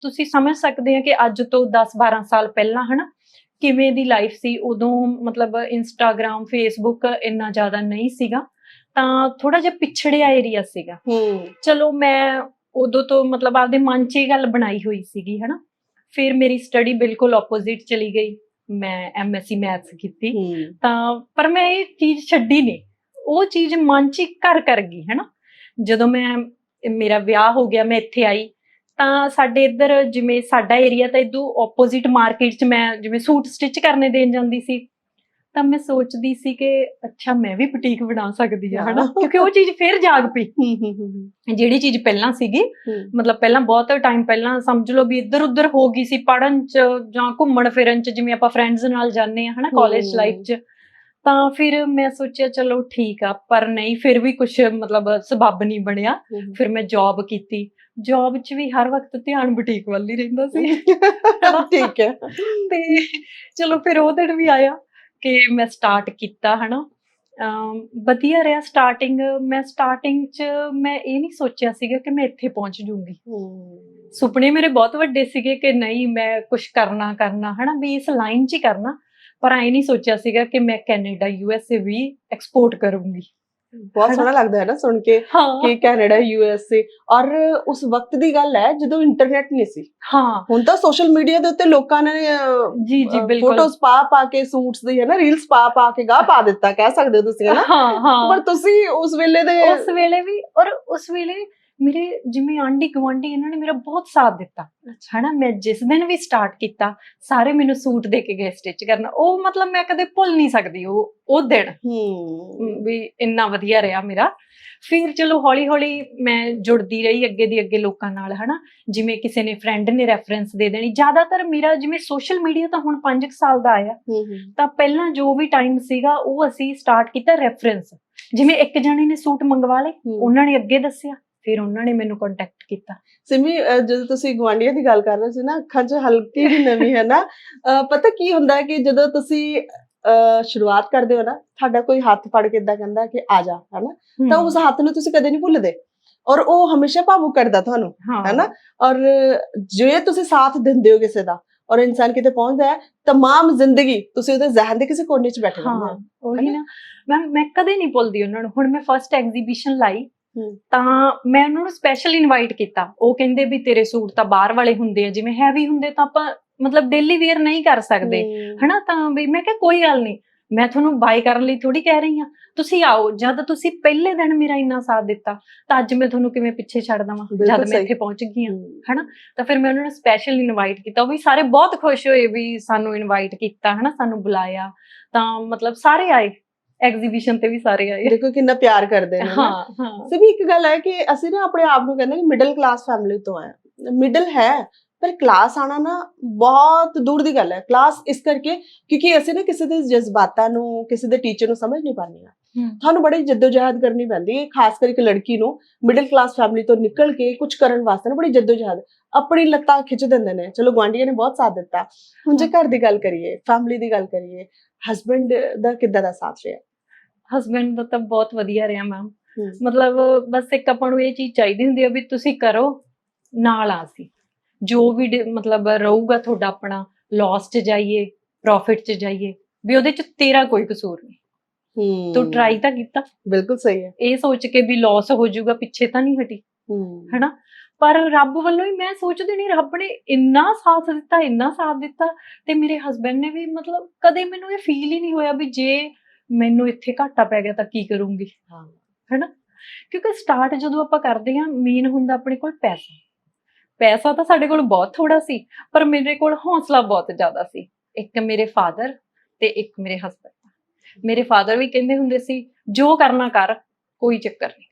ਤੁਸੀਂ ਸਮਝ ਸਕਦੇ ਆ ਕਿ ਅੱਜ ਤੋਂ 10-12 ਸਾਲ ਪਹਿਲਾਂ ਹਨਾ ਕਿਵੇਂ ਦੀ ਲਾਈਫ ਸੀ? ਉਦੋਂ ਮਤਲਬ ਇੰਸਟਾਗ੍ਰam ਫੇਸਬੁੱਕ ਇੰਨਾ ਜ਼ਿਆਦਾ ਨਹੀਂ ਸੀਗਾ। ਤਾਂ ਥੋੜਾ ਜਿਹਾ ਪਿਛੜਿਆ ਏਰੀਆ ਸੀਗਾ। ਹੂੰ। ਚਲੋ ਮੈਂ ਉਦੋਂ ਤੋਂ ਮਤਲਬ ਆਪਦੇ ਮਨ 'ਚ ਇਹ ਗੱਲ ਬਣਾਈ ਹੋਈ ਸੀਗੀ ਹਨਾ। ਫਿਰ ਮੇਰੀ ਸਟੱਡੀ ਬਿਲਕੁਲ ਆਪੋਜ਼ਿਟ ਚਲੀ ਗਈ। ਮੈਂ ਐਮਐਸਸੀ ਮੈਥਸ ਕੀਤੀ। ਹੂੰ। ਤਾਂ ਪਰ ਮੈਂ ਇਹ ਚੀਜ਼ ਛੱਡੀ ਨਹੀਂ ਉਹ ਚੀਜ਼ ਮਨ 'ਚ ਘਰ ਕਰ ਗਈ ਹੈਨਾ। ਜਦੋਂ ਮੈਂ ਮੇਰਾ ਵਿਆਹ ਹੋ ਗਿਆ ਮੈਂ ਇੱਥੇ ਆਈ। ਤਾਂ ਸਾਡੇ ਇੱਧਰ ਜਿਵੇਂ ਸਾਡਾ ਏਰੀਆ ਤਾਂ ਇਦੋਂ ਆਪੋਜ਼ਿਟ ਮਾਰਕੀਟ 'ਚ ਮੈਂ ਜਿਵੇਂ ਸੂਟ ਸਟਿਚ ਕਰਨੇ ਦੇਣ ਜਾਂਦੀ ਸੀ। ਤਾਂ ਮੈਂ ਸੋਚਦੀ ਸੀ ਕਿ ਅੱਛਾ ਮੈਂ ਵੀ ਬੁਟੀਕ ਬਣਾ ਸਕਦੀ ਆ ਹਨਾ। ਕਿਉਂਕਿ ਉਹ ਚੀਜ਼ ਫੇਰ ਜਾਗ ਪਈ। ਜਿਹੜੀ ਚੀਜ਼ ਪਹਿਲਾਂ ਸੀਗੀ ਮਤਲਬ ਪਹਿਲਾਂ ਬਹੁਤ ਟਾਈਮ ਪਹਿਲਾਂ ਸਮਝ ਲਓ ਵੀ ਇੱਧਰ ਉੱਧਰ ਹੋ ਗਈ ਸੀ ਪੜਨ ਚ ਜਾਂ ਘੁੰਮਣ ਫਿਰਨ ਚ ਜਿਵੇਂ ਆਪਾਂ ਫਰੈਂਡਸ ਨਾਲ ਜਾਂਦੇ ਆ ਹਨਾ ਕਾਲਜ। ਲਾਈਫ ਚ। ਤਾਂ ਫਿਰ ਮੈਂ ਸੋਚਿਆ ਚਲੋ ਠੀਕ ਆ ਪਰ ਨਹੀਂ ਫਿਰ ਵੀ ਕੁਝ ਮਤਲਬ ਸਬੱਬ ਨਹੀਂ ਬਣਿਆ। ਫਿਰ ਮੈਂ ਜੌਬ ਕੀਤੀ। ਜੌਬ 'ਚ ਵੀ ਹਰ ਵਕਤ ਧਿਆਨ ਬੁਟੀਕ ਵੱਲ ਹੀ ਰਹਿੰਦਾ ਸੀ। ਠੀਕ ਹੈ। ਤੇ ਚਲੋ ਫਿਰ ਉਹ ਦਿਨ ਵੀ ਆਇਆ ਕਿ ਮੈਂ ਸਟਾਰਟ ਕੀਤਾ ਹਨਾ। ਵਧੀਆ ਰਿਹਾ ਸਟਾਰਟਿੰਗ ਮੈਂ ਸਟਾਰਟਿੰਗ 'ਚ ਮੈਂ ਇਹ ਨਹੀਂ ਸੋਚਿਆ ਸੀਗਾ ਕਿ ਮੈਂ ਇੱਥੇ ਪਹੁੰਚ ਜੂੰਗੀ। ਸੁਪਨੇ ਮੇਰੇ ਬਹੁਤ ਵੱਡੇ ਸੀਗੇ ਕਿ ਨਹੀਂ ਮੈਂ ਕੁਝ ਕਰਨਾ ਕਰਨਾ ਹਨਾ। ਵੀ ਇਸ ਲਾਈਨ 'ਚ ਹੀ ਕਰਨਾ। ਪਰ ਐ ਨਹੀਂ ਸੋਚਿਆ ਸੀਗਾ ਕਿ ਮੈਂ ਕੈਨੇਡਾ ਯੂਐਸਏ ਵੀ ਐਕਸਪੋਰਟ ਕਰੂੰਗੀ। ਬਹੁਤ ਸੋਹਣਾ ਲੱਗਦਾ ਹੈ ਨਾ ਸੁਣ ਕੇ ਕਿ ਕੈਨੇਡਾ ਯੂਐਸਏ ਔਰ ਉਸ ਵਕਤ ਦੀ ਗੱਲ ਹੈ ਜਦੋਂ ਇੰਟਰਨੈਟ ਨਹੀਂ ਸੀ। ਹਾਂ। ਹੁਣ ਤਾਂ ਸੋਸ਼ਲ ਮੀਡੀਆ ਦੇ ਉੱਤੇ ਲੋਕਾਂ ਨੇ ਜੀ ਜੀ ਬਿਲਕੁਲ। ਫੋਟੋਸ ਪਾ ਪਾ ਕੇ ਸੂਟਸ ਦੀ ਹੈ ਨਾ ਰੀਲਸ ਪਾ ਪਾ ਕੇ ਗਾਹ ਪਾ ਦਿੱਤਾ ਕਹਿ ਸਕਦੇ ਹੋ ਤੁਸੀਂ ਹੈ ਨਾ ਹਾਂ ਹਾਂ। ਪਰ ਤੁਸੀਂ ਉਸ ਵੇਲੇ ਦੇ ਉਸ ਵੇਲੇ ਵੀ ਔਰ ਉਸ ਵੇਲੇ ਮੇਰੇ ਜਿਵੇਂ ਆਂਢੀ ਗੁਆਂਢੀ ਇਹਨਾਂ ਨੇ ਮੇਰਾ ਬਹੁਤ ਸਾਥ ਦਿੱਤਾ। ਹਨਾ ਮੈਂ ਜਿਸ ਦਿਨ ਵੀ ਸਟਾਰਟ ਕੀਤਾ ਸਾਰੇ ਮੈਨੂੰ ਸੂਟ ਦੇ ਕੇ ਗਏ ਸਟਿਚ ਕਰਨਾ। ਉਹ ਮਤਲਬ ਮੈਂ ਕਦੇ ਭੁੱਲ ਨਹੀਂ ਸਕਦੀ ਉਹ ਉਹ ਦਿਨ। ਹੂੰ। ਵੀ ਇੰਨਾ ਵਧੀਆ ਰਿਹਾ ਮੇਰਾ। ਫਿਰ ਚਲੋ ਹੌਲੀ ਹੌਲੀ ਮੈਂ ਜੁੜਦੀ ਰਹੀ ਅੱਗੇ ਦੀ ਅੱਗੇ ਲੋਕਾਂ ਨਾਲ ਹਨਾ। ਜਿਵੇਂ ਕਿਸੇ ਨੇ ਫਰੈਂਡ ਨੇ ਰੈਫਰੈਂਸ ਦੇ ਦੇਣੀ। ਜ਼ਿਆਦਾਤਰ ਮੇਰਾ ਜਿਵੇਂ ਸੋਸ਼ਲ ਮੀਡੀਆ ਤਾਂ ਹੁਣ 5 ਸਾਲ ਦਾ ਆਇਆ। ਤਾਂ ਪਹਿਲਾਂ ਜੋ ਵੀ ਟਾਈਮ ਸੀਗਾ ਉਹ ਅਸੀਂ ਸਟਾਰਟ ਕੀਤਾ ਰੈਫਰੈਂਸ ਜਿਵੇਂ ਇੱਕ ਜਣੇ ਨੇ ਸੂਟ ਮੰਗਵਾ ਲਏ ਉਹਨਾਂ ਨੇ ਅੱਗੇ ਦੱਸਿਆ। ਫਿਰ ਉਹਨਾਂ ਨੇ ਮੈਨੂੰ ਕੰਟੈਕਟ ਕੀਤਾ ਸਿਮੀ ਅਹ ਜਦੋਂ ਤੁਸੀਂ ਗਵਾਂਡੀਆਂ ਦੀ ਗੱਲ ਕਰ ਰਹੇ ਸੀ ਨਾ ਅੱਖਾਂ 'ਚ ਹਲਕੀ ਜਿਹੀ ਨਮੀ ਹੈ ਨਾ ਅਹ ਪਤਾ ਕੀ ਹੁੰਦਾ ਹੈ ਕਿ ਜਦੋਂ ਤੁਸੀਂ ਅਹ ਸ਼ੁਰੂਆਤ ਕਰਦੇ ਹੋ ਨਾ ਤੁਹਾਡਾ ਕੋਈ ਹੱਥ ਫੜ ਕੇ ਇਦਾਂ ਕਹਿੰਦਾ ਕਿ ਆ ਜਾ ਹਨਾ ਤਾਂ ਉਸ ਹੱਥ ਨੂੰ ਤੁਸੀਂ ਕਦੇ ਨਹੀਂ ਭੁੱਲਦੇ ਔਰ ਉਹ ਹਮੇਸ਼ਾ ਭਾਵੁਕ ਕਰਦਾ ਤੁਹਾਨੂੰ ਹਾਂ ਹੈ ਨਾ ਔਰ ਜੇ ਤੁਸੀਂ ਸਾਥ ਦਿੰਦੇ ਹੋ ਕਿਸੇ ਦਾ ਔਰ ਇਨਸਾਨ ਕਿਤੇ ਪਹੁੰਚਦਾ ਹੈ तमाम ਜ਼ਿੰਦਗੀ ਤੁਸੀਂ ਉਹਦੇ ਜ਼ਿਹਨ ਦੇ ਕਿਸੇ ਕੋਨੇ 'ਚ ਬੈਠੇ ਰਹਿੰਦੇ ਹਾਂ ਹੋ ਉਹੀ ਨਾ ਮੈਂ ਮੈਂ ਕਦੇ ਨਹੀਂ ਭੁੱਲਦੀ ਉਹਨਾਂ ਨੂੰ ਹੁਣ ਮੈਂ ਫਰਸਟ ਐਗਜ਼ੀਬਿਸ਼ਨ ਲਾਈ ਹੂੰ। ਤਾਂ ਮੈਂ ਉਹਨਾਂ ਨੂੰ ਸਪੈਸ਼ਲ ਇਨਵਾਈਟ ਕੀਤਾ। ਉਹ ਕਹਿੰਦੇ ਵੀ ਤੇਰੇ ਸੂਟ ਤਾਂ ਬਾਹਰ ਵਾਲੇ ਹੁੰਦੇ ਆ ਜਿਵੇਂ ਹੈਵੀ ਹੁੰਦੇ ਤਾਂ ਆਪਾਂ ਮਤਲਬ ਡੇਲੀ ਵੇਅਰ ਨਹੀਂ ਕਰ ਸਕਦੇ। ਹਨਾ? ਤਾਂ ਵੀ ਮੈਂ ਕਿਹਾ ਕੋਈ ਗੱਲ ਨਹੀਂ। ਮੈਂ ਤੁਹਾਨੂੰ ਬਾਈ ਕਰਨ ਲਈ ਥੋੜੀ ਕਹਿ ਰਹੀ ਹਾਂ। ਤੁਸੀਂ ਆਓ ਜਦ ਤੁਸੀਂ ਪਹਿਲੇ ਦਿਨ ਮੇਰਾ ਇੰਨਾ ਸਾਥ ਦਿੱਤਾ ਤਾਂ ਅੱਜ ਮੈਂ ਤੁਹਾਨੂੰ ਕਿਵੇਂ ਪਿੱਛੇ ਛੱਡ ਦਵਾਂ ਜਦ ਮੈਂ। ਇੱਥੇ ਪਹੁੰਚ ਗਈ ਹਾਂ। ਹੂੰ। ਤਾਂ ਫਿਰ ਮੈਂ ਉਹਨਾਂ ਨੂੰ ਸਪੈਸ਼ਲ ਇਨਵਾਈਟ ਕੀਤਾ। ਉਹ ਵੀ ਸਾਰੇ ਬਹੁਤ ਖੁਸ਼ ਹੋਏ ਵੀ ਸਾਨੂੰ ਇਨਵਾਈਟ ਕੀਤਾ ਹਨਾ? ਸਾਨੂੰ ਬੁਲਾਇਆ। ਤਾਂ ਮਤਲਬ ਸਾਰੇ ਆਏ। ਐਗਜ਼ੀਬਿਸ਼ਨ ਤੇ ਵੀ ਸਾਰੇ ਆਏ ਦੇਖੋ ਕਿੰਨਾ ਪਿਆਰ ਕਰਦੇ ਨੇ। ਹਾਂ ਹਾਂ। ਸਿਰਫ ਇੱਕ ਗੱਲ ਹੈ ਕਿ ਅਸੀਂ ਨਾ ਆਪਣੇ ਆਪ ਨੂੰ ਕਹਿੰਦੇ ਕਿ ਮਿਡਲ ਕਲਾਸ ਫੈਮਿਲੀ ਤੋਂ ਆਏ ਮਿਡਲ ਹੈ ਪਰ ਕਲਾਸ ਆਣਾ ਨਾ ਬਹੁਤ ਦੂਰ ਦੀ ਗੱਲ ਹੈ। ਕਲਾਸ ਇਸ ਕਰਕੇ ਕਿਉਂਕਿ ਅਸੀਂ ਨਾ ਕਿਸੇ ਦੇ ਜਜ਼ਬਾਤਾਂ ਨੂੰ ਕਿਸੇ ਦੇ ਟੀਚਰ ਨੂੰ ਸਮਝ ਨਹੀਂ ਪਾਉਂਦੇ ਆ। ਤੁਹਾਨੂੰ ਬੜੀ ਜਦੋਜਹਿਦ ਕਰਨੀ ਪੈਂਦੀ ਹੈ ਖਾਸ ਕਰਕੇ ਲੜਕੀ ਨੂੰ ਮਿਡਲ ਕਲਾਸ ਫੈਮਿਲੀ ਤੋਂ ਨਿਕਲ ਕੇ ਕੁਝ ਕਰਨ ਵਾਸਤੇ ਨਾ ਬੜੀ ਜਦੋਜਹਿਦ। ਆਪਣੀ ਲੱਤਾਂ ਖਿੱਚ ਦਿੰਦੇ ਨੇ। ਚਲੋ ਗੁਆਂਢੀਆਂ ਨੇ ਬਹੁਤ ਸਾਥ ਦਿੱਤਾ। ਹੁਣ ਜੇ ਘਰ ਦੀ ਗੱਲ ਕਰੀਏ ਫੈਮਿਲੀ ਦੀ ਗੱਲ ਕਰੀਏ ਹਸਬੰਡ ਦਾ ਕਿੱਦਾਂ ਦਾ ਸਾਥ ਰਿਹਾ? ਹਸਬੰਡ ਦਾ ਤਾਂ ਬਹੁਤ ਵਧੀਆ ਰਿਹਾ ਮੈਮ। ਮਤਲਬ ਬਸ ਇੱਕ ਆਪਾਂ ਨੂੰ ਇਹ ਚੀਜ਼ ਚਾਹੀਦੀ ਹੁੰਦੀ ਆ ਵੀ ਤੁਸੀਂ ਕਰੋ ਨਾਲ ਆ ਸੀ ਜੋ ਵੀ ਮਤਲਬ ਰਹੂਗਾ ਤੁਹਾਡਾ ਆਪਣਾ ਲਾਸ 'ਚ ਜਾਈਏ ਪ੍ਰੋਫਿਟ 'ਚ ਜਾਈਏ ਵੀ ਉਹਦੇ 'ਚ ਤੇਰਾ ਕੋਈ ਕਸੂਰ ਨਹੀਂ। ਹੂੰ। ਤੂੰ ਟਰਾਈ ਤਾਂ ਕੀਤਾ। ਬਿਲਕੁਲ ਸਹੀ ਹੈ। ਇਹ ਸੋਚ ਕੇ ਵੀ ਲਾਸ ਹੋ ਜਾਊਗਾ ਪਿੱਛੇ ਤਾਂ ਨਹੀਂ ਹਟੀ। ਹੂੰ। ਹਨਾ? ਪਰ ਰੱਬ ਵੱਲੋਂ ਹੀ ਮੈਂ ਸੋਚਦੀ ਨਹੀਂ ਰੱਬ ਨੇ ਇੰਨਾ ਸਾਥ ਦਿੱਤਾ ਇੰਨਾ ਸਾਥ ਦਿੱਤਾ ਤੇ ਮੇਰੇ ਹਸਬੰਡ ਨੇ ਵੀ ਮਤਲਬ ਕਦੇ ਮੈਨੂੰ ਇਹ ਫੀਲ ਹੀ ਨਹੀਂ ਹੋਇਆ ਵੀ ਜੇ ਮੈਨੂੰ ਇੱਥੇ ਘਾਟਾ ਪੈ ਗਿਆ ਤਾਂ ਕੀ ਕਰੂੰਗੀ? ਹਾਂ। ਕਿਉਂਕਿ ਸਟਾਰਟ ਜਦੋਂ ਆਪਾਂ ਕਰਦੇ ਹਾਂ ਮੇਨ ਹੁੰਦਾ ਆਪਣੇ ਕੋਲ ਪੈਸਾ। ਪੈਸਾ ਤਾਂ ਸਾਡੇ ਕੋਲ ਬਹੁਤ ਥੋੜਾ ਸੀ ਪਰ ਮੇਰੇ ਕੋਲ ਹੌਸਲਾ ਬਹੁਤ ਜ਼ਿਆਦਾ ਸੀ। ਇੱਕ ਮੇਰੇ ਫਾਦਰ ਤੇ ਇੱਕ ਮੇਰੇ ਹਸਬੰਡ ਮੇਰੇ ਫਾਦਰ ਵੀ ਕਹਿੰਦੇ ਹੁੰਦੇ ਸੀ ਜੋ ਕਰਨਾ ਕਰ ਕੋਈ ਚੱਕਰ ਨਹੀਂ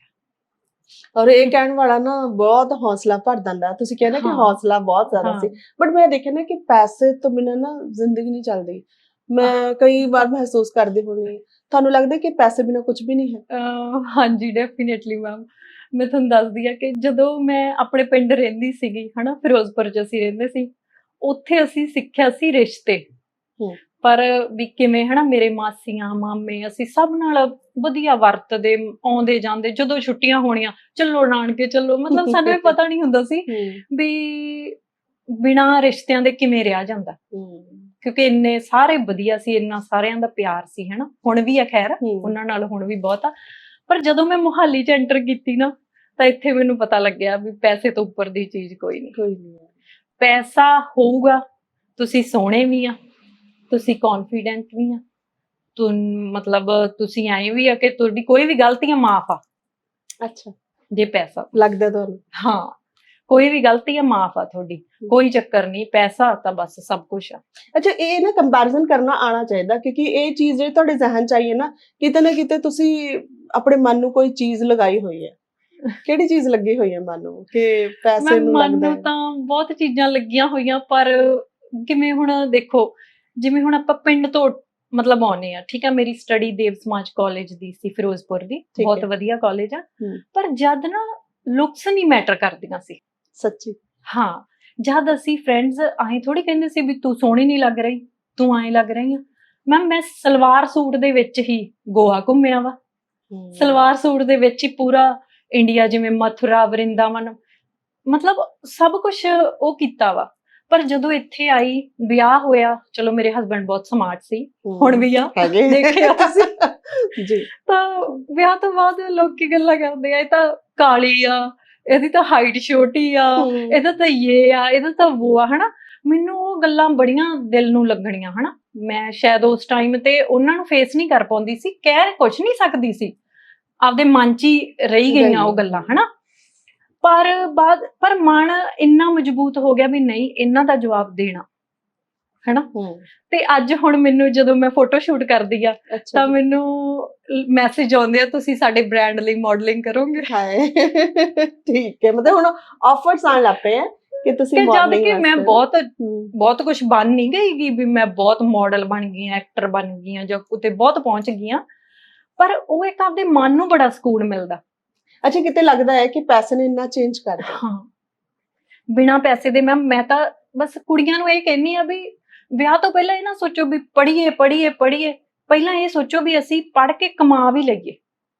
ਔਰ ਇਹ ਕਹਿਣ ਵਾਲਾ ਨਾ ਬਹੁਤ ਹੌਸਲਾ ਭਰ ਦਿੰਦਾ ਤੁਸੀਂ ਕਹਿੰਦੇ ਕਿ। ਹੌਸਲਾ ਬਹੁਤ ਜ਼ਿਆਦਾ। ਸੀ। ਬਟ ਮੈਂ ਦੇਖਿਆ ਨਾ ਕਿ ਪੈਸੇ ਤੋਂ ਬਿਨਾਂ ਨਾ ਜ਼ਿੰਦਗੀ ਨਹੀਂ ਚੱਲਦੀ। ਮੈਂ ਕਈ ਵਾਰ ਮਹਿਸੂਸ ਕਰਦੀ ਹੁੰਦੀ ਹਾਂ। ਤੁਹਾਨੂੰ ਲੱਗਦਾ ਕਿ ਪੈਸੇ ਬਿਨਾਂ ਕੁਝ ਵੀ ਨਹੀਂ ਹੈ? ਅਹ ਹਾਂਜੀ ਡੈਫੀਨਿਟਲੀ ਮੈਮ ਮੈਂ ਤੁਹਾਨੂੰ ਦੱਸਦੀ ਆ ਕਿ ਜਦੋਂ ਮੈਂ ਆਪਣੇ ਪਿੰਡ ਰਹਿੰਦੀ ਸੀਗੀ ਹਨਾ ਫਿਰੋਜ਼ਪੁਰ ਚ ਅਸੀਂ ਰਹਿੰਦੇ ਸੀ ਉੱਥੇ ਅਸੀਂ ਸਿੱਖਿਆ ਸੀ ਰਿਸ਼ਤੇ। ਹੂੰ। ਪਰ ਵੀ ਕਿਵੇਂ ਹਨਾ ਮੇਰੇ ਮਾਸੀਆਂ ਮਾਮੇ ਅਸੀਂ ਸਭ ਨਾਲ ਵਧੀਆ ਵਰਤਦੇ ਆਉਂਦੇ ਜਾਂਦੇ ਜਦੋਂ ਛੁੱਟੀਆਂ ਹੋਣੀਆਂ ਚੱਲੋ ਨਾਨਕੇ ਚੱਲੋ ਮਤਲਬ ਸਾਨੂੰ ਇਹ ਪਤਾ ਨਹੀਂ ਹੁੰਦਾ ਸੀ ਵੀ ਬਿਨਾਂ ਰਿਸ਼ਤਿਆਂ ਦੇ ਕਿਵੇਂ ਰਿਹਾ ਜਾਂਦਾ। ਹੂੰ। ਕਿਉਂਕਿ ਇੰਨੇ ਸਾਰੇ ਵਧੀਆ ਸੀ ਇੰਨਾ ਸਾਰਿਆਂ ਦਾ ਪਿਆਰ ਸੀ ਹੈਨਾ? ਹੁਣ ਵੀ ਆ ਖੈਰ ਉਹਨਾਂ ਨਾਲ ਹੁਣ ਵੀ ਬਹੁਤ ਆ। ਪਰ ਜਦੋਂ ਮੈਂ ਮੁਹਾਲੀ ਚ ਐਂਟਰ ਕੀਤੀ ਨਾ ਤਾਂ ਇੱਥੇ ਮੈਨੂੰ ਪਤਾ ਲੱਗਿਆ ਵੀ ਪੈਸੇ ਤੋਂ ਉੱਪਰ ਦੀ ਚੀਜ਼ ਕੋਈ ਨਹੀਂ। ਕੋਈ ਨਹੀਂ। ਪੈਸਾ ਹੋਊਗਾ ਤੁਸੀਂ ਸੋਹਣੇ ਵੀ ਆ ਤੁਸੀਂ ਕੌਨਫੀਡੈਂਟ ਵੀ ਆ ਤੁਮ ਮਤਲਬ ਤੁਸੀਂ ਐਂ ਵੀ ਆ ਕਿ ਤੁਹਾਡੀ ਕੋਈ ਵੀ ਗਲਤੀਆਂ ਮਾਫ ਆ। ਅੱਛਾ। ਜੇ ਪੈਸਾ ਲੱਗਦਾ ਤੁਹਾਨੂੰ? ਹਾਂ। ਕੋਈ ਵੀ ਗਲਤੀ ਆ ਮਾਫ ਆ ਤੁਹਾਡੀ। ਕੋਈ ਚੱਕਰ ਨਹੀਂ ਪੈਸਾ ਤਾਂ ਬਸ ਸਭ ਕੁਝ ਆ। ਅੱਛਾ ਇਹ ਨਾ ਕੰਪੈਰੀਜ਼ਨ ਕਰਨਾ ਆਣਾ ਚਾਹੀਦਾ ਕਿਉਂਕਿ ਇਹ ਚੀਜ਼ ਜਿਹੜੀ ਤੁਹਾਡੇ ਜ਼ਿਹਨ ਚ ਆਈ ਹੈ ਨਾ ਕਿਤੇ ਨਾ ਕਿਤੇ ਤੁਸੀਂ ਆਪਣੇ ਮਨ ਨੂੰ ਕੋਈ ਚੀਜ਼ ਲਗਾਈ ਹੋਈ ਹੈ। ਕਿਹੜੀ ਚੀਜ਼ ਲੱਗੀ ਹੋਈ ਹੈ ਮਨ ਨੂੰ? ਕਿ ਪੈਸੇ ਨੂੰ ਮਨ ਨੂੰ ਤਾਂ ਬਹੁਤ ਚੀਜ਼ਾਂ ਲੱਗੀਆਂ ਹੋਈਆਂ ਪਰ ਕਿਵੇਂ ਹੁਣ ਦੇਖੋ ਜਿਵੇਂ ਹੁਣ ਆਪਾਂ ਪਿੰਡ ਤੋਂ ਮਤਲਬ ਆਉਨੇ ਆ ਠੀਕ ਆ ਮੇਰੀ ਸਟੱਡੀ ਦੇਵ ਸਮਾਜ ਕਾਲਜ ਦੀ ਸੀ ਫਿਰੋਜ਼ਪੁਰ ਦੀ। ਬਹੁਤ। ਵਧੀਆ ਕਾਲਜ ਆ। ਪਰ ਜਦ ਨਾ ਲੁਕਸ ਨਹੀਂ ਮੈਟਰ ਕਰਦੀਆਂ ਸੀ। ਸੱਚੀ। ਹਾਂ ਜਦ ਅਸੀਂ ਫਰੈਂਡਸ ਆਏ ਥੋੜੀ ਕਹਿੰਦੇ ਸੀ ਵੀ ਤੂੰ ਸੋਹਣੀ ਨਹੀਂ ਲੱਗ ਰਹੀ ਤੂੰ ਐਂ ਲੱਗ ਰਹੀ ਆ। ਮੈਮ ਮੈਂ ਸਲਵਾਰ ਸੂਟ ਦੇ ਵਿੱਚ ਹੀ ਗੋਆ ਘੁੰਮਿਆ ਵਾ। ਸਲਵਾਰ ਸੂਟ ਦੇ ਵਿੱਚ ਹੀ ਪੂਰਾ ਇੰਡੀਆ ਜਿਵੇਂ ਮਥੁਰਾ ਵਰਿੰਦਾਵਨ ਮਤਲਬ ਸਭ ਕੁਝ ਉਹ ਕੀਤਾ ਵਾ। ਪਰ ਜਦੋਂ ਇੱਥੇ ਆਈ ਵਿਆਹ ਹੋਇਆ ਚਲੋ ਮੇਰੇ ਹਸਬੰਡ ਬਹੁਤ ਸਮਾਰਟ ਸੀ। ਹੁਣ ਵੀ ਆ ਦੇਖਿਆ ਤੁਸੀਂ। ਜੀ। ਤਾਂ ਵਿਆਹ ਤੋਂ ਬਾਅਦ ਲੋਕੀ ਗੱਲਾਂ ਕਰਦੇ ਆ ਇਹ ਤਾਂ ਕਾਲੀ ਆ ਇਹਦੀ ਤਾਂ ਹਾਈਟ ਛੋਟੀ ਆ। ਇਹਦਾ ਤਾਂ ਇਹ ਆ ਇਹਦਾ ਤਾਂ ਉਹ ਆ ਹਨਾ? ਮੈਨੂੰ ਉਹ ਗੱਲਾਂ ਬੜੀਆਂ ਦਿਲ ਨੂੰ ਲੱਗਣੀਆਂ ਹਨਾ? ਮੈਂ ਸ਼ਾਇਦ ਉਸ ਟਾਈਮ ਤੇ ਉਹਨਾਂ ਨੂੰ ਫੇਸ ਨਹੀਂ ਕਰ ਪਾਉਂਦੀ ਸੀ ਕਹਿ ਕੁਝ ਨਹੀਂ ਸਕਦੀ ਸੀ। ਆਪਦੇ ਮਨ 'ਚ ਹੀ ਰਹੀ ਗਈਆਂ ਉਹ ਗੱਲਾਂ ਹਨਾ? ਪਰ ਬਾਅਦ ਪਰ ਮਨ ਇੰਨਾ ਮਜ਼ਬੂਤ ਹੋ ਗਿਆ ਵੀ ਨਹੀਂ ਇਹਨਾਂ ਦਾ ਜਵਾਬ ਦੇਣਾ ਹਨਾ? ਤੇ ਅੱਜ ਹੁਣ ਮੈਨੂੰ ਜਦੋਂ ਮੈਂ ਫੋਟੋ ਸ਼ੂਟ ਕਰਦੀ ਆ ਤਾਂ ਮੈਨੂੰ ਮੈਸੇਜ ਆਉਂਦੇ ਆ ਤੁਸੀਂ ਸਾਡੇ ਬ੍ਰਾਂਡ ਲਈ ਮਾਡਲਿੰਗ ਕਰੋਗੇ। ਹਾਏ ਠੀਕ ਹੈ। ਮਤਲਬ ਹੁਣ ਆਫਰਸ ਆਣ ਪਏ ਹੈ ਕਿ ਤੁਸੀਂ modeling ਕਿ ਮੈਂ ਬਹੁਤ ਬਹੁਤ ਕੁਝ ਬਣ ਨਹੀਂ ਗਈ ਵੀ ਮੈਂ ਬਹੁਤ ਮਾਡਲ ਬਣ ਗਈ ਆ ਐਕਟਰ ਬਣ ਗਈ ਆ ਜਾਂ ਉਤੇ ਬਹੁਤ ਪਹੁੰਚ ਗਈ ਆ ਪਰ ਉਹ ਇੱਕ ਆਪਦੇ ਮਨ ਨੂੰ ਬੜਾ ਸਕੂਨ ਮਿਲਦਾ। ਅੱਛਾ ਕਿਤੇ ਲੱਗਦਾ ਹੈ ਕਿ ਪੈਸੇ ਨੇ ਇੰਨਾ ਚੇਂਜ ਕਰ ਦਿੱਤਾ। ਹਾਂ। ਬਿਨਾ ਪੈਸੇ ਦੇ ਮੈਂ ਮੈਂ ਤਾਂ ਬਸ ਕੁੜੀਆਂ ਨੂੰ ਇਹ ਕਹਿੰਨੀ ਆ ਵੀ ਵਿਆਹ ਤੋਂ ਪਹਿਲਾਂ ਇਹ ਨਾ ਸੋਚੋ ਵੀ ਪੜ੍ਹੀਏ ਪੜ੍ਹੀਏ ਪੜ੍ਹੀਏ। ਪਹਿਲਾਂ ਇਹ ਸੋਚੋ ਵੀ ਅਸੀਂ ਪੜ੍ਹ ਕੇ ਕਮਾ ਵੀ ਲਈਏ।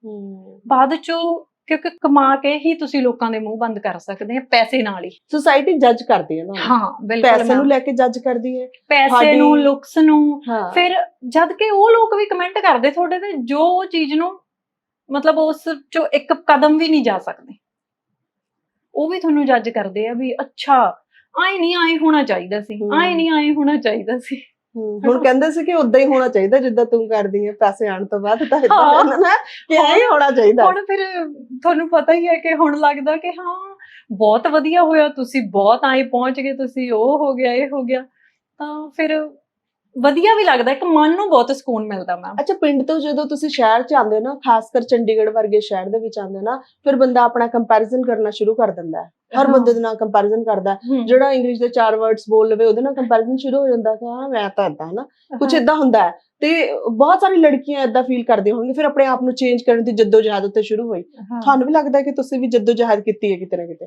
ਹੂੰ। ਬਾਅਦ ਚੋਂ ਕਿਉਂਕਿ ਕਮਾ ਕੇ ਹੀ ਤੁਸੀਂ ਲੋਕਾਂ ਦੇ ਮੂੰਹ ਬੰਦ ਕਰ ਸਕਦੇ ਆ ਪੈਸੇ ਨਾਲ ਹੀ। ਸੋਸਾਇਟੀ ਜੱਜ ਕਰਦੀ ਹੈ ਨਾ ਹਾਂ ਬਿਲਕੁਲ ਪੈਸੇ ਨੂੰ। ਲੈ ਕੇ ਜੱਜ ਕਰਦੀ ਹੈ। ਪੈਸੇ ਨੂੰ ਲੁਕਸ ਨੂੰ। ਫਿਰ ਜਦ ਕਿ ਉਹ ਲੋਕ ਵੀ ਕਮੈਂਟ ਕਰਦੇ ਤੁਹਾਡੇ ਤੇ ਜੋ ਉਹ ਚੀਜ਼ ਨੂੰ ਮਤਲਬ ਉਸ ਚੋਂ ਇੱਕ ਕਦਮ ਵੀ ਨਹੀਂ ਜਾ ਸਕਦੇ। ਉਹ ਵੀ ਤੁਹਾਨੂੰ ਜੱਜ ਕਰਦੇ ਆ ਵੀ ਅੱਛਾ ਆਏ ਨਹੀਂ ਆਏ ਹੋਣਾ ਚਾਹੀਦਾ ਸੀ। ਆਏ ਨਹੀਂ ਆਏ ਹੋਣਾ ਚਾਹੀਦਾ ਸੀ। ਹੁਣ ਕਹਿੰਦੇ ਸੀ ਕਿ ਉਦਾਂ ਹੀ ਹੋਣਾ ਚਾਹੀਦਾ ਜਿੱਦਾਂ ਤੂੰ ਕਰਦੀ ਹੈ ਪੈਸੇ ਆਣ ਤੋਂ ਬਾਅਦ ਤਾਂ ਇਦਾਂ ਹਾਂ। ਕਹਿੰਦਾ ਨਾ ਕਿ ਐਂ ਹੀ ਹੋਣਾ ਚਾਹੀਦਾ। ਹੁਣ ਫਿਰ ਤੁਹਾਨੂੰ ਪਤਾ ਹੀ ਹੈ ਕਿ ਹੁਣ ਲੱਗਦਾ ਕਿ ਹਾਂ ਬਹੁਤ ਵਧੀਆ ਹੋਇਆ ਤੁਸੀਂ ਬਹੁਤ ਆਏ ਪਹੁੰਚ ਗਏ ਤੁਸੀਂ ਉਹ ਹੋ ਗਿਆ ਇਹ ਹੋ ਗਿਆ। ਤਾਂ ਫਿਰ ਵਧੀਆ ਵੀ ਲੱਗਦਾ ਇੱਕ ਮਨ ਨੂੰ ਬਹੁਤ ਸਕੂਨ ਮਿਲਦਾ ਮੈਮ ਅੱਛਾ ਪਿੰਡ ਤੋਂ ਜਦੋਂ ਤੁਸੀਂ ਸ਼ਹਿਰ ਚ ਆਉਂਦੇ ਹੋ ਨਾ ਖਾਸ ਕਰ ਚੰਡੀਗੜ੍ਹ ਵਰਗੇ ਸ਼ਹਿਰ ਦੇ ਵਿੱਚ ਆਉਂਦੇ ਹੋ ਨਾ ਫਿਰ ਬੰਦਾ ਆਪਣਾ ਕੰਪੈਰੀਜ਼ਨ ਕਰਨਾ ਸ਼ੁਰੂ ਕਰ ਦਿੰਦਾ ਹੈ। ਹਰ। ਬੰਦੇ ਦੇ ਨਾਲ ਕੰਪੈਰੀਜ਼ਨ ਕਰਦਾ ਹੈ। ਜਿਹੜਾ ਇੰਗਲਿਸ਼ ਦੇ ਚਾਰ ਵਰਡਸ ਬੋਲ ਲਵੇ ਉਹਦੇ ਨਾਲ ਕੰਪੈਰੀਜ਼ਨ ਸ਼ੁਰੂ ਹੋ ਜਾਂਦਾ ਕਿ ਹਾਂ ਮੈਂ ਤਾਂ ਏਦਾਂ ਹੈ ਨਾ ਕੁਝ ਇਦਾਂ ਹੁੰਦਾ ਹੈ। ਤੇ ਬਹੁਤ ਸਾਰੀ ਲੜਕੀਆਂ ਇਦਾਂ ਫੀਲ ਕਰਦੀਆਂ ਹੋਣਗੀਆਂ ਫਿਰ ਆਪਣੇ ਆਪ ਨੂੰ ਚੇਂਜ ਕਰਨ ਦੀ ਜਦੋਜਹਿਦ ਉੱਤੇ ਸ਼ੁਰੂ ਹੋਈ। ਹਾਂ। ਤੁਹਾਨੂੰ ਵੀ ਲੱਗਦਾ ਹੈ ਕਿ ਤੁਸੀਂ ਵੀ ਜਦੋਜਹਿਦ ਕੀਤੀ ਹੈ ਕਿਤੇ ਨਾ ਕਿਤੇ?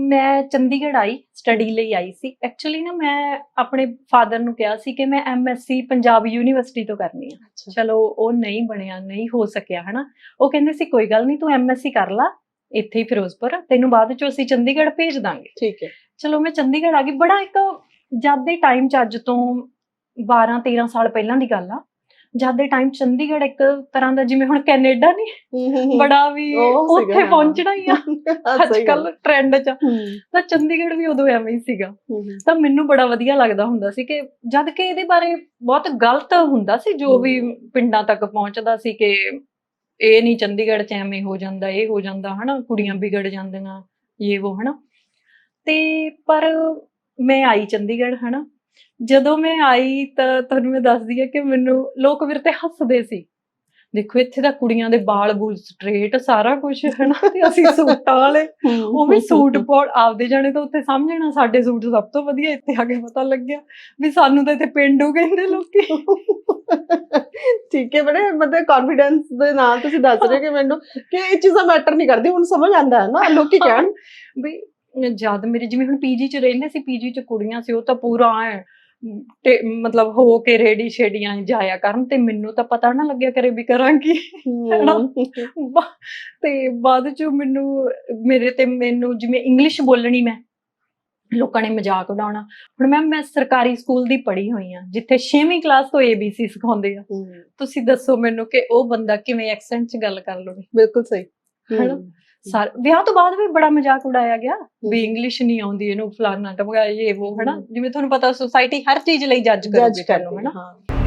ਮੈਂ ਚੰਡੀਗੜ੍ਹ ਆਈ ਸਟੱਡੀ ਲਈ ਆਈ ਸੀ। ਐਕਚੁਅਲੀ ਨਾ ਮੈਂ ਆਪਣੇ ਫਾਦਰ ਨੂੰ ਕਿਹਾ ਸੀ ਕਿ ਮੈਂ ਐਮਐਸਸੀ ਪੰਜਾਬ ਯੂਨੀਵਰਸਿਟੀ ਤੋਂ ਕਰਨੀ ਆ। ਚਲੋ ਉਹ ਨਹੀਂ ਬਣਿਆ ਨਹੀਂ ਹੋ ਸਕਿਆ ਹਨਾ। ਉਹ ਕਹਿੰਦੇ ਸੀ ਕੋਈ ਗੱਲ ਨਹੀਂ ਤੂੰ ਐਮਐਸਸੀ ਕਰ ਲਾ ਇੱਥੇ ਹੀ ਫਿਰੋਜ਼ਪੁਰ ਤੈਨੂੰ ਬਾਅਦ ਚੋਂ ਅਸੀਂ ਚੰਡੀਗੜ੍ਹ ਭੇਜ ਦਾਂਗੇ। ਠੀਕ ਹੈ। ਚਲੋ ਮੈਂ ਚੰਡੀਗੜ੍ਹ ਆ ਗਈ। ਬੜਾ ਇੱਕ ਜਦ ਦੇ ਟਾਈਮ ਚ ਅੱਜ ਤੋਂ 12 13 ਸਾਲ ਪਹਿਲਾਂ ਦੀ ਗੱਲ ਆ। ਜਦ ਦੇ ਟਾਈਮ ਚੰਡੀਗੜ੍ਹ ਇੱਕ ਤਰ੍ਹਾਂ ਦਾ ਜਿਵੇਂ ਹੁਣ ਕੈਨੇਡਾ ਨਹੀਂ ਬੜਾ ਵੀ ਉੱਥੇ। ਪਹੁੰਚਣਾ ਹੀ ਆ। ਅੱਜ ਕੱਲ ਟ੍ਰੈਂਡ ਚ। ਤਾਂ ਚੰਡੀਗੜ੍ਹ ਵੀ ਉਦੋਂ ਐਵੇਂ ਹੀ ਸੀਗਾ। ਤਾਂ ਮੈਨੂੰ ਬੜਾ ਵਧੀਆ ਲੱਗਦਾ ਹੁੰਦਾ ਸੀ ਕਿ ਜਦ ਕਿ ਇਹਦੇ ਬਾਰੇ ਬਹੁਤ ਗਲਤ ਹੁੰਦਾ ਸੀ ਜੋ ਵੀ ਪਿੰਡਾਂ ਤੱਕ ਪਹੁੰਚਦਾ ਸੀ ਕਿ ਇਹ ਨਹੀਂ ਚੰਡੀਗੜ੍ਹ ਚ ਐਵੇਂ ਹੋ ਜਾਂਦਾ ਇਹ ਹੋ ਜਾਂਦਾ ਹਨਾ ਕੁੜੀਆਂ ਵਿਗੜ ਜਾਂਦੀਆਂ ਇਹ ਉਹ ਹਨਾ। ਤੇ ਪਰ ਮੈਂ ਆਈ ਚੰਡੀਗੜ੍ਹ ਹਨਾ। ਜਦੋਂ ਮੈਂ ਆਈ ਤਾਂ ਤੁਹਾਨੂੰ ਮੈਂ ਦੱਸਦੀ ਆ ਕਿ ਮੈਨੂੰ ਲੋਕ ਮੇਰੇ ਤੇ ਹੱਸਦੇ ਸੀ। ਦੇਖੋ ਇੱਥੇ ਤਾਂ ਕੁੜੀਆਂ ਦੇ ਬਾਲ ਬੂਲ ਸਟ੍ਰੇਟ ਸਾਰਾ ਕੁਝ ਹਨਾ? ਤੇ ਅਸੀਂ ਸੂਟਾਂ ਵਾਲੇ। ਉਹ ਵੀ ਸੂਟ ਪਾਉਣ ਆਪਦੇ ਜਾਣੇ ਤਾਂ ਉੱਥੇ ਸਮਝਣਾ ਸਾਡੇ ਸੂਟ ਸਭ ਤੋਂ ਵਧੀਆ ਇੱਥੇ ਆ ਕੇ ਪਤਾ ਲੱਗਿਆ ਵੀ ਸਾਨੂੰ ਤਾਂ ਇੱਥੇ ਪਿੰਡੂ ਕਹਿੰਦੇ ਲੋਕੀ। ਠੀਕ ਹੈ ਬੜੇ ਮਤਲਬ ਕੌਨਫੀਡੈਂਸ ਦੇ ਨਾਲ ਤੁਸੀਂ ਦੱਸ ਰਹੇ ਕਿ ਮੈਨੂੰ ਕਿ ਇਹ ਚੀਜ਼ਾਂ ਮੈਟਰ ਨਹੀਂ ਕਰਦੀ। ਹੁਣ ਸਮਝ ਆਉਂਦਾ ਹੈ ਨਾ ਲੋਕੀ ਕਹਿਣ ਵੀ ਜਦ ਮੇਰੇ ਜਿਵੇਂ ਹੁਣ ਪੀਜੀ ਚ ਰਹਿੰਦੇ ਸੀ ਪੀਜੀ ਚ ਕੁੜੀਆਂ ਸੀ ਉਹ ਤਾਂ ਪੂਰਾ ਐਂ ਤੇ ਮਤਲਬ ਹੋ ਕੇ ਰੇਡੀ ਸ਼ੇਡੀਆਂ ਜਾਇਆ ਕਰਨ ਤੇ ਮੈਨੂੰ ਤਾਂ ਪਤਾ ਨਾ ਲੱਗਿਆ ਕਰੇ ਵੀ ਕਰਾਂਗੀ ਤੇ ਬਾਅਦ ਚ ਮੈਨੂੰ ਮੇਰੇ ਤੇ ਮੈਨੂੰ ਜਿਵੇਂ ਇੰਗਲਿਸ਼ ਬੋਲਣੀ ਮੈਂ ਲੋਕਾਂ ਨੇ ਮਜ਼ਾਕ ਉਡਾਉਣਾ। ਹੁਣ ਮੈਮ ਮੈਂ ਸਰਕਾਰੀ ਸਕੂਲ ਦੀ ਪੜ੍ਹੀ ਹੋਈ ਆ ਜਿੱਥੇ 6ਵੀਂ ਕਲਾਸ ਤੋਂ ABC ਸਿਖਾਉਂਦੇ ਆ। ਤੁਸੀਂ ਦੱਸੋ ਮੈਨੂੰ ਕਿ ਉਹ ਬੰਦਾ ਕਿਵੇਂ ਐਕਸੈਂਟ 'ਚ ਗੱਲ ਕਰ ਲਵੇ। ਬਿਲਕੁਲ ਸਹੀ। ਹਨਾ? ਸਾਰ ਵਿਆਹ ਤੋਂ ਬਾਅਦ ਵੀ ਬੜਾ ਮਜ਼ਾਕ ਉਡਾਇਆ ਗਿਆ ਵੀ। ਇੰਗਲਿਸ਼ ਨਹੀਂ ਆਉਂਦੀ ਇਹਨੂੰ ਫਲਾਨਾ ਟਮਗਾ ਇਹ ਉਹ ਹਨਾ। ਜਿਵੇਂ ਤੁਹਾਨੂੰ ਪਤਾ ਸੋਸਾਇਟੀ ਹਰ ਚੀਜ਼ ਲਈ ਜੱਜ ਕਰਦੇ ਤੁਹਾਨੂੰ ਹਨਾ ਹਾਂ